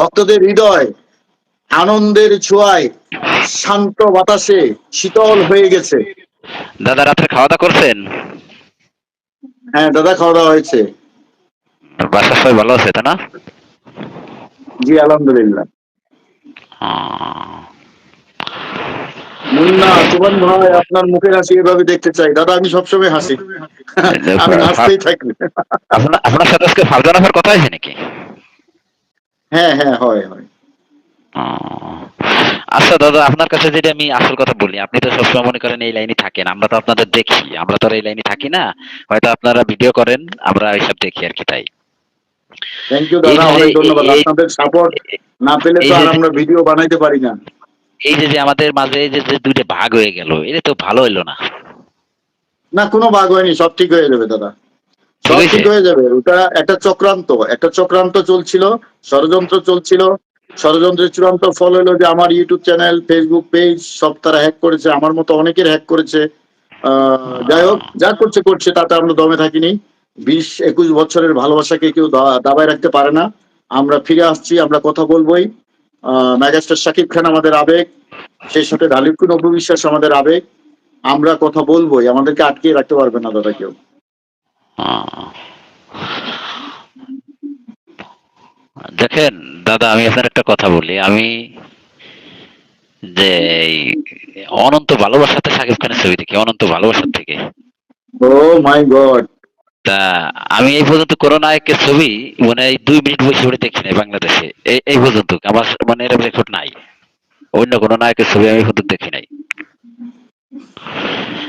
ভক্তদের হৃদয় আনন্দের ছোঁয়ায় শান্ত বাতাসে শীতল হয়ে গেছে। দাদা রাত্রে খাওয়া দাওয়া করছেন? হ্যাঁ দাদা খাওয়া দাওয়া হয়েছে। বাসার সবাই ভালো আছে তাই না? জি আলহামদুলিল্লাহ। মুন্না সুমন ভাই আপনার মুখের হাসি এভাবে দেখতে চাই। দাদা আমি সবসময় হাসি। আমি হাসতেই থাকি। আপনার সাথে আজকে ফারজানা ভাইয়ের কথা হয়েছে নাকি? হ্যাঁ হ্যাঁ হয় হয়। আচ্ছা দাদা আপনার কাছে যদি আমি আসল কথা বলি আপনি তো সবসময় মনে করেন এই লাইনে থাকেন আমরা তো আপনাদের দেখি আমরা তো আর এই লাইনে থাকি না। হয়তো আপনারা ভিডিও করেন আমরা এইসব দেখি আর কি তাই। থ্যাংক ইউ দাদা যে- অনেক ধন্যবাদ। আপনাদের সাপোর্ট না পেলে তো আর আমরা ভিডিও বানাইতে পারি না। এই যে আমাদের মাঝে যে যে দুইটা ভাগ হয়ে গেল এটা তো ভালো হইল না। না কোনো ভাগ হয়নি সব ঠিক হয়ে যাবে দাদা। সব ঠিক ঠিক হয়ে যাবে। ওটা একটা চক্রান্ত। একটা চক্রান্ত চলছিল ষড়যন্ত্র চলছিল। ষড়যন্ত্রের চূড়ান্ত ফল হলো যে আমার ইউটিউব চ্যানেল ফেসবুক পেজ সব তারা হ্যাক করেছে। আমার মতো অনেকের হ্যাক করেছে। আহ, যাই হোক যা করছে করছে তাতে আমরা দমে থাকিনি। বিশ একুশ বছরের ভালোবাসাকে কেউ দাবায় রাখতে পারে না। আমরা ফিরে আসছি আমরা কথা বলবোই। আহ, মেগাস্টার শাকিব খান আমাদের আবেগ। সেই সাথে ঢালিউড নব্য বিশ্বাস আমাদের আবেগ। আমরা কথা বলবোই। আমাদেরকে আটকে রাখতে পারবে না দাদা কেউ। দেখেন দাদা আমি আপনার একটা কথা বলি। আমি যে অনন্ত ভালোবাসাতে সাকিব খানের ছবি দেখি অনন্ত ভালোবাসার থেকে। ও মাই গড তা আমি এই পর্যন্ত কোন নায়কের ছবি মানে এই দুই মিনিট বসে পড়ে দেখি নাই বাংলাদেশে। এই এই পর্যন্ত আমার মানে এরকম রেকর্ড নাই। অন্য কোনো নায়কের ছবি আমি পর্যন্ত দেখি নাই।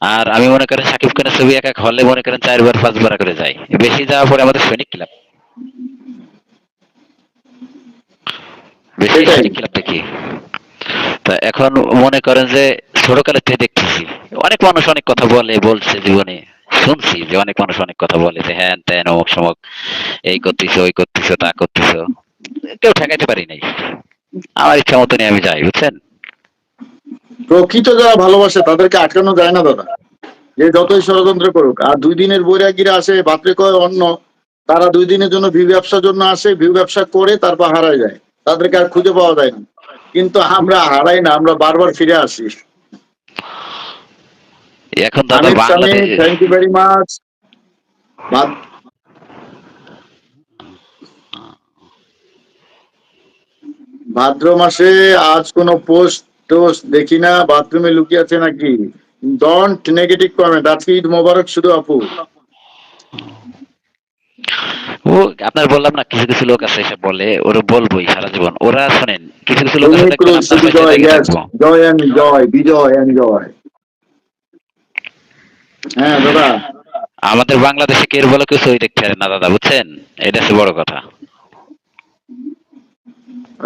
আর আমি মনে করেন সাকিব খানের ছবি এক এক হলে মনে করেন চারবার পাঁচবার করে যাই বেশি যাওয়ার পরে আমাদের সৈনিক ক্লাব। বেশি সৈনিক ক্লাব দেখি। তা এখন মনে করেন যে ছোটকালের থেকে দেখতেছি। অনেক মানুষ অনেক কথা বলে বলছে জীবনে। শুনছি যে অনেক মানুষ অনেক কথা বলে যে হ্যান ত্যান অমুক সমক এই করতেছো ওই করতেছো তা করতেছো। কেউ ঠেকাইতে পারি নাই। আমার ইচ্ছা মতনই আমি যাই বুঝছেন? প্রকৃত যারা ভালোবাসে তাদেরকে আটকানো যায় না দাদা। যে যতই ষড়যন্ত্র করুক আর দুই দিনের বৈরাগীরা আসে বাপরে কয় অন্য তারা দুই দিনের জন্য ভিউ ব্যবসার জন্য আসে ভিউ ব্যবসা করে তারপর হারায় যায়। তাদেরকে আর খুঁজে পাওয়া যায় না। কিন্তু আমরা হারাই না আমরা বারবার ফিরে আসি। এখন দাদা Bangladesh thank you very much ভাদ্র মাসে আজ কোনো পোস্ট টোস্ট দেখি না বাথরুমে লুকিয়ে আছে নাকি? ডন্ট নেগেটিভ কমেন্ট আজকে ঈদ মোবারক শুধু আপু। ও আপনার বললাম না কিছু কিছু লোক আছে এসব বলে ওরা বলবোই সারা জীবন। ওরা শোনেন কিছু কিছু লোক আছে জয়। জয় এন্ড জয় বিজয় এন্ড জয় হ্যাঁ দাদা। আমাদের বাংলাদেশে কেউ বলে কেউ ছবি দেখতে না দাদা বুঝছেন? এটা হচ্ছে বড় কথা।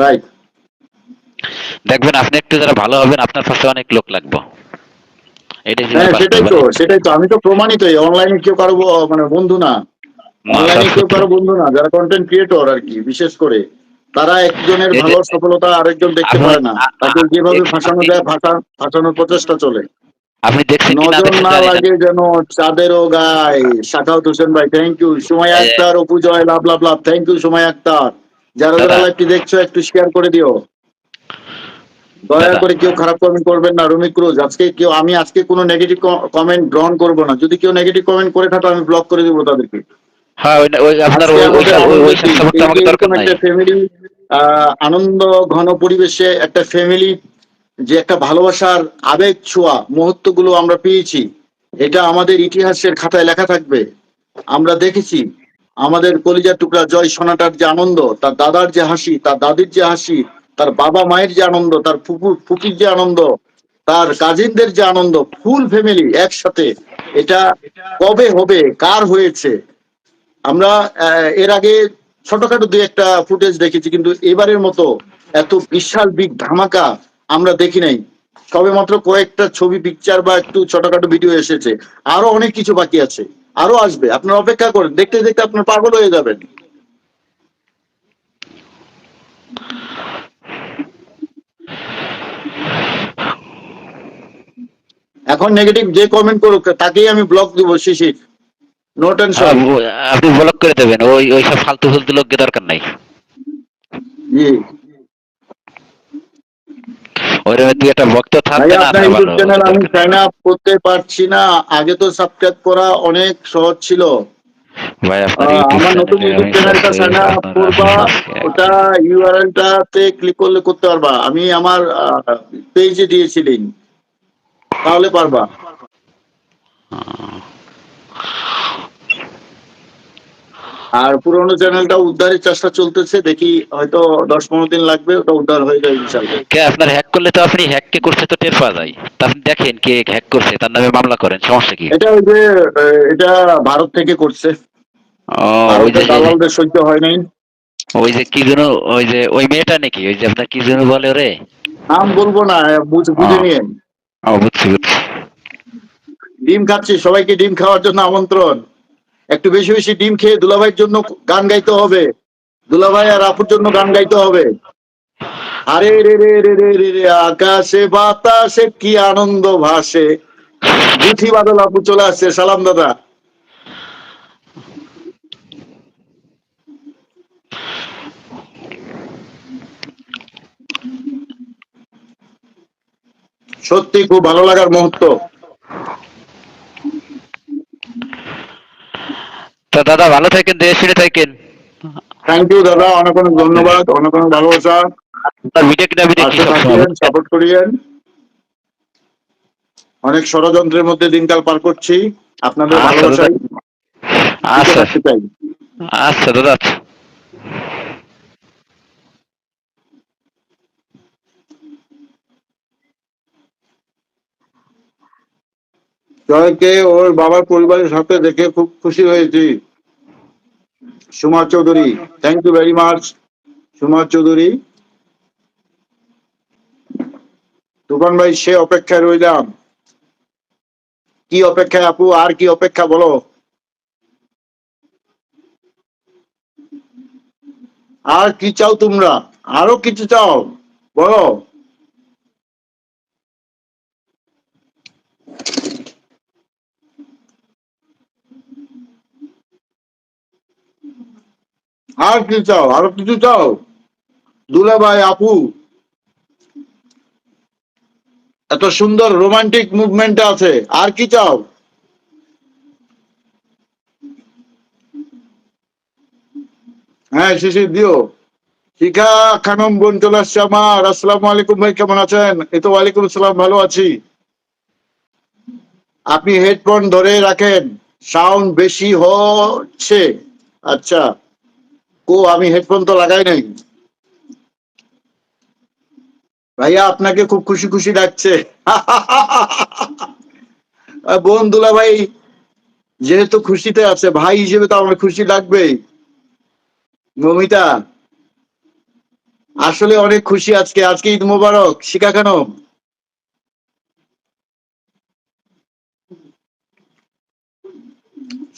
রাইট দেখবেন আপনি একটু যারা ভালো হবেন আপনার পাশে অনেক লোক লাগবে। হ্যাঁ সেটাই তো সেটাই তো। আমি তো প্রমাণিতই অনলাইনে কেউ কারও মানে বন্ধু না। অনলাইনে কেউ কারও বন্ধু না যারা কন্টেন্ট ক্রিয়েটর আর কি বিশেষ করে। তারা একজনের ভালো সফলতা আরেকজন দেখতে পারে না। তাকে যেভাবে ফাঁসানো যায় ফাঁসা ফাঁসানোর প্রচেষ্টা চলে। আপনি দেখছেন নজর না লাগে যেন চাঁদেরও গায়ে। শাখাউত হোসেন ভাই thank you Somoy Akter Apu Joy love love love. Thank you Somoy Akter. যারা যারা। লাইভটি দেখছ একটু শেয়ার করে দিও। দয়া করে কেউ খারাপ কমেন্ট করবেন না রুমি ক্রুজ। আজকে কেউ আমি আজকে কোনো নেগেটিভ কমেন্ট গ্রহণ করব না। যদি কেউ নেগেটিভ কমেন্ট করে থাকে আমি ব্লক করে দেবো তাদেরকে। হ্যাঁ ওই আপনার ওই দরকার নাই। ফ্যামিলি আনন্দ ঘন পরিবেশে একটা ফ্যামিলি যে একটা ভালোবাসার আবেগ ছোঁয়া মুহূর্তগুলো আমরা পেয়েছি। এটা আমাদের ইতিহাসের খাতায় লেখা থাকবে। আমরা দেখেছি আমাদের কলিজার টুকরা জয় সোনাটার যে আনন্দ তার দাদার যে হাসি তার দাদির যে হাসি তার বাবা মায়ের যে আনন্দ, তার ফুপু, ফুপির যে আনন্দ, তার কাজিনদের যে আনন্দ, ফুল ফ্যামিলি একসাথে, এটা কবে হবে, কার হয়েছে? আমরা এর আগে ছোটখাটো দুই একটা ফুটেজ দেখেছি, কিন্তু এবারের মতো এত বিশাল বিগ ধামাকা আমরা দেখি নাই। সবে মাত্র কয়েকটা ছবি পিকচার বা একটু ছোটখাটো ভিডিও এসেছে। আরও অনেক কিছু বাকি আছে। আরও আসবে। আপনার অপেক্ষা করেন। দেখতে দেখতে আপনার পাগল হয়ে যাবেন। এখন নেগেটিভ যে কমেন্ট করুক তাকেই আমি ব্লক দিব শিশির নো টেনশন আপনি ব্লক করে দেবেন ওই ওই সব ফালতু ফালতু লোককে দরকার নাই। জি। ওইরকম দুই একটা ভক্ত থাকবে না আপনার ইউটিউব চ্যানেল আমি সাইন আপ করতে পারছি না। আগে তো সাবস্ক্রাইব করা অনেক সহজ ছিল। ভাই আপনার আমার নতুন ইউটিউব চ্যানেলটা সাইন আপ করবা ওটা ইউআরএলটাতে ক্লিক করলে করতে পারবা। আমি আমার পেজে দিয়েছি লিঙ্ক তাহলে পারবা। আর পুরোনো চ্যানেলটা উদ্ধারের চেষ্টা চলতেছে দেখি হয়তো দশ পনেরো দিন লাগবে ওটা উদ্ধার হয়ে যাবে কে আপনার হ্যাক করলে তো আপনি হ্যাক কে করছে তো টের পাওয়া যায়। তা আপনি দেখেন কে হ্যাক করছে তার নামে মামলা করেন সমস্যা কি? এটা ওই যে এটা ভারত থেকে করছে। ওই যে দালালদের সহ্য হয় নাই। ওই যে কি যেন ওই যে ওই মেয়েটা নাকি ওই যে আপনার কি যেন বলে ওরে? নাম বলব না বুঝ-। নিয়ে বুঝছি ডিম খাচ্ছি, সবাইকে ডিম খাওয়ার জন্য আমন্ত্রণ। একটু বেশি বেশি ডিম খেয়ে দুলাভাইয়ের জন্য গান গাইতে হবে। দুলাভাই আর আপুর জন্য গান গাইতে হবে। আরে রে রে রে রে রে রে, আকাশে বাতাসে কি আনন্দ ভাসে। গুঠি বাদল আপু চলে আসছে, সালাম দাদা। সত্যি খুব ভালো লাগার মুহূর্ত। তো দাদা ভালো থাকেন দেশ শুনে থাকেন। থ্যাংক ইউ দাদা অনেক অনেক ধন্যবাদ অনেক অনেক ভালোবাসা। সাপোর্ট করিয়েন। অনেক ষড়যন্ত্রের মধ্যে দিনকাল পার করছি। আপনাদের আচ্ছা, ভালোবাসাই। আচ্ছা। আচ্ছা দাদা। জয়কে ওর বাবার পরিবারের সাথে দেখে খুব খুশি হয়েছি। Suma Chowdhury thank you very much Suma Chowdhury. Tufan ভাই, সে অপেক্ষায় রইলাম। কি অপেক্ষায় আপু, আর কি অপেক্ষা বলো? আর কি চাও তোমরা? আরও কিছু চাও? বলো। আর কি চাও? আরও কিছু চাও? দুলা ভাই আপু। এত সুন্দর রোমান্টিক মুভমেন্ট আছে। আর কি চাও? হ্যাঁ শিশির, দিও। শিখা খানম বোন চলে আসছে আমার। আসসালাম আলাইকুম ভাই, কেমন আছেন? এই তো ওয়ালাইকুম আসসালাম, ভালো আছি। আপনি হেডফোন ধরে রাখেন। সাউন্ড বেশি হচ্ছে। আচ্ছা। ও আমি হেডফোন তো লাগাই নাই। ভাইয়া, আপনাকে খুব খুশি খুশি লাগছে। বোন দুলা ভাই, যেহেতু খুশিতে আছে, ভাই হিসেবে তো আমার খুশি লাগবেই। মমিতা আসলে অনেক খুশি আজকে। আজকে ঈদ মোবারক শিখা খানম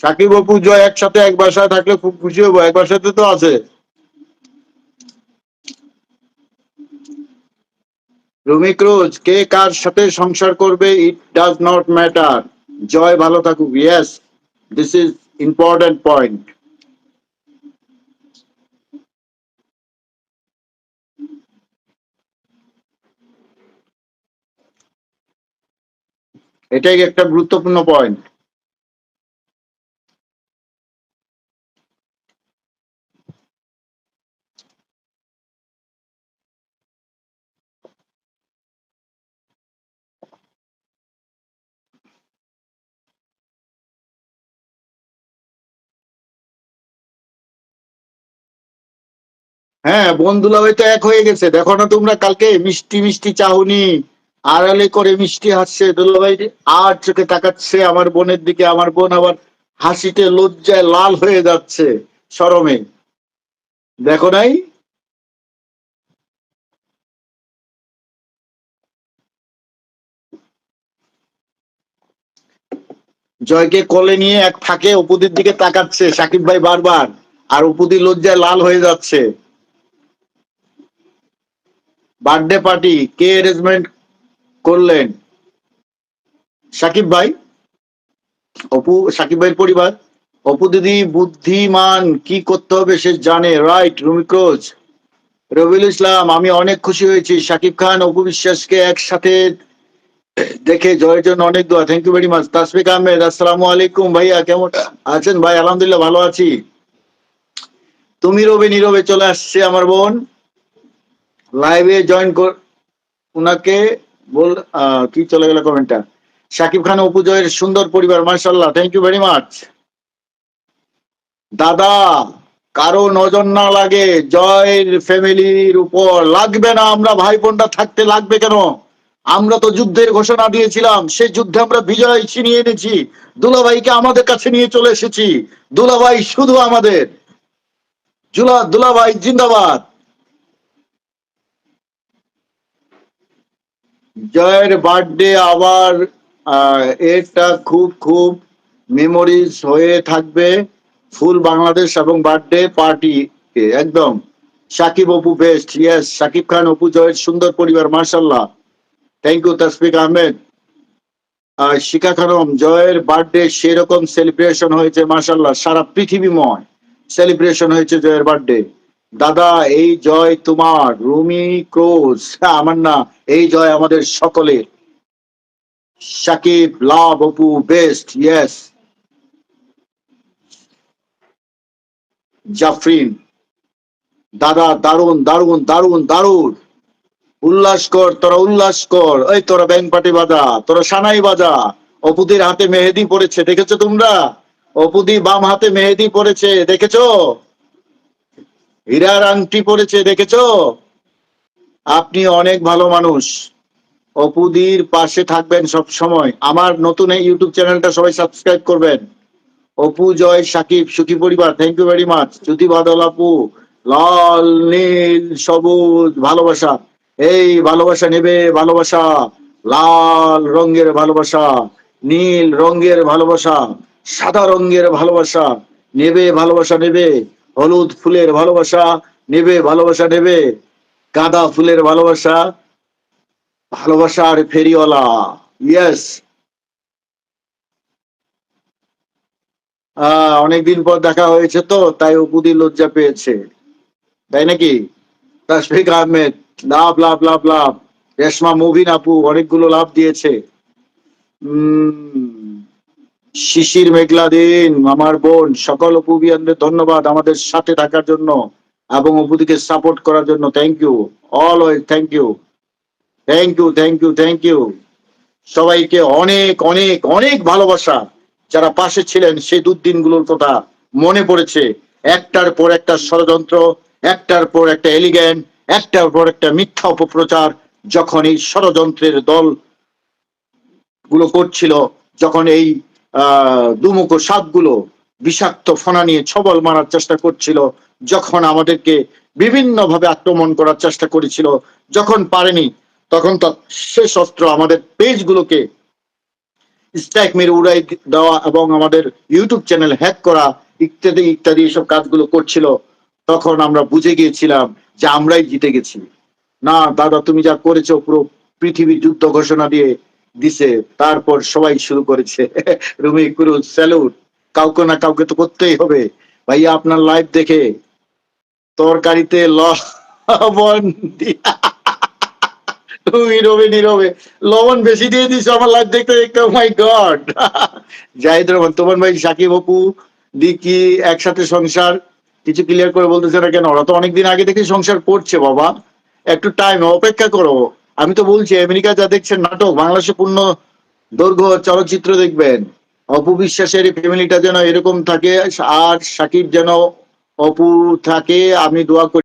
সাকিব অপু জয় একসাথে এক বাসায় থাকলে খুব খুশি হব, এক বাসাতে তো আছে। রুমি ক্রুজ, কে কার সাথে সংসার করবে? It does not matter Joy ভালো থাকুক। Yes this is important point এটাই একটা গুরুত্বপূর্ণ পয়েন্ট হ্যাঁ বন্ধুলা হয়তো এক হয়ে গেছে। দেখো না তোমরা, কালকে মিষ্টি মিষ্টি চাহুনি আড়ালে করে মিষ্টি হাসছে দুলাভাই আর চোখে তাকাচ্ছে আমার বোনের দিকে, আমার বোন আবার হাসিতে লজ্জায় লাল হয়ে যাচ্ছে শরমে দেখো নাই? জয়কে কোলে নিয়ে এক ফাঁকে অপুদির দিকে তাকাচ্ছে, সাকিব ভাই বারবার, আর অপুদি লজ্জায় লাল হয়ে যাচ্ছে। বার্থডে পার্টি কে অ্যারেঞ্জমেন্ট করলেন? সাকিব ভাই, অপু, সাকিব ভাইয়ের পরিবার। অপু দিদি, বুদ্ধিমান, কি করতে হবে সে জানে। রাইট রুমি ক্রোজ রবিউল ইসলাম, আমি অনেক খুশি হয়েছি। শাকিব খান, অপু বিশ্বাসকে একসাথে দেখে জয়ের জন্য অনেক দোয়া। Thank you very much Tasfiq Ahmed, আসসালামু আলাইকুম ভাইয়া, কেমন আছেন? ভাই, আলহামদুলিল্লাহ, ভালো আছি। তুমি রবে নীরবে চলে আসছে আমার বোন। লাইভে জয়েন কর উনাকে বল কি চলে গেল কমেন্টটা শাকিব খান অপু জয়ের সুন্দর পরিবার মার্শাল্লাহ থ্যাংক ইউ ভেরি মাচ দাদা, কারও নজর না লাগে, জয়ের ফ্যামিলির উপর লাগবে না আমরা ভাই বোনরা থাকতে লাগবে কেন? আমরা তো যুদ্ধের ঘোষণা দিয়েছিলাম সেই যুদ্ধে আমরা বিজয় ছিনিয়ে এনেছি। দুলাভাইকে আমাদের কাছে নিয়ে চলে এসেছি। দুলাভাই শুধু আমাদের। জুলা দুলাভাই জিন্দাবাদ। জয়ের বার্থডে আবার এটা খুব খুব মেমোরিজ হয়ে থাকবে। ফুল বাংলাদেশ এবং বার্থডে পার্টি একদম। সাকিব অপু বেস্ট ইয়েস সাকিব খান, অপু জয়ের সুন্দর পরিবার মার্শাল্লাহ থ্যাংক ইউ তাসফিক আহমেদ। শিখা খানম, জয়ের বার্থডে সেরকম সেলিব্রেশন হয়েছে মার্শাল্লাহ সারা পৃথিবীময় সেলিব্রেশন হয়েছে জয়ের বার্থডে দাদা এই জয় তোমার রুমি ক্রোজ হ্যাঁ, আমার না এই জয় আমাদের সকলের Shakib love Apu best yes. Jafrin দাদা দারুণ দারুণ দারুণ দারুণ উল্লাস কর তোরা উল্লাস কর। এই তোরা ব্যাংক পাটি বাজা তোরা সানাই বাজা। অপুদির হাতে মেহেদি পড়েছে দেখেছ তোমরা? অপুদি বাম হাতে মেহেদি পড়েছে দেখেছ? হীরার আংটি পড়েছে, দেখেছ? আপনি অনেক ভালো মানুষ। অপুদির পাশে থাকবেন সব সময় আমার নতুন এই ইউটিউব চ্যানেলটা সবাই সাবস্ক্রাইব করবেন। অপু, জয়, সাকিব, সুখী পরিবার thank you very much Jyoti Badal আপু, লাল, নীল, সবুজ, ভালোবাসা। এই ভালোবাসা নেবে ভালোবাসা। লাল রঙের ভালোবাসা, নীল রঙের ভালোবাসা, সাদা রঙের ভালোবাসা। নেবে ভালোবাসা, নেবে। হলুদ ফুলের ভালোবাসা নেবে ভালোবাসা নেবে। গাঁদা ফুলের ভালোবাসা ভালোবাসার ফেরিওয়ালা। ইয়েস অনেকদিন পর দেখা হয়েছে তো তাই অপুদি লজ্জা পেয়েছে। তাই নাকি? তাসফিক আহমেদ লাভ লাভ লাভ লাভ। রেশমা মুভিন আপু অনেকগুলো লাভ দিয়েছে। উম, শিশির মেঘলা দিন, আমার বোন, সকল অপুবিয়ানদের ধন্যবাদ আমাদের সাথে থাকার জন্য এবং অপুদিকে সাপোর্ট করার জন্য। Thank you always thank you thank you thank you thank you সবাইকে অনেক অনেক অনেক ভালোবাসা। যারা পাশে ছিলেন, সেই দুর্দিনগুলোর কথা মনে পড়েছে। একটার পর একটা ষড়যন্ত্র, একটার পর একটা এলিগেন্ট একটার পর একটা মিথ্যা অপপ্রচার যখন এই ষড়যন্ত্রের দলগুলো করছিল, যখন এই দুমুখো সাপগুলো বিষাক্ত ফনা নিয়ে ছবল মারার চেষ্টা করছিল, যখন আমাদেরকে বিভিন্ন ভাবে আক্রমণ করার চেষ্টা করেছিল, যখন পারেনি, তখন তো শেষ অস্ত্র আমাদের পেজগুলোকে স্ট্যাক মেরে উড়াই দেওয়া এবং আমাদের ইউটিউব চ্যানেল হ্যাক করা ইত্যাদি ইত্যাদি এসব কাজগুলো করছিল, তখন আমরা বুঝে গিয়েছিলাম যে আমরাই জিতে গেছি। না, দাদা, তুমি যা করেছ পুরো পৃথিবীর যুদ্ধ ঘোষণা দিয়ে দিছে, তারপর সবাই শুরু করেছে। রুমি কুরুজ স্যালুট কাউকে না কাউকে তো করতেই হবে। ভাইয়া, আপনার লাইভ দেখে তরকারিতে লবণ তুমি রবে নীরবে। লবণ বেশি দিয়ে দিছো আমার লাইভ দেখতে দেখতে। মাই গড জাহিদ রহমান, তোমার ভাই সাকিব অপু দি কি একসাথে সংসার। কিছু ক্লিয়ার করে বলতেছে না কেন? ওরা তো অনেকদিন আগে থেকে সংসার করছে, বাবা। একটু টাইম অপেক্ষা করো। আমি তো বলছি, আমেরিকা যা দেখছেন নাটক বাংলাদেশে পূর্ণ দৈর্ঘ্য, চলচ্চিত্র দেখবেন। অপু বিশ্বাসের ফ্যামিলিটা যেন এরকম থাকে, আর সাকিব যেন অপু থাকে, আমি দোয়া করি।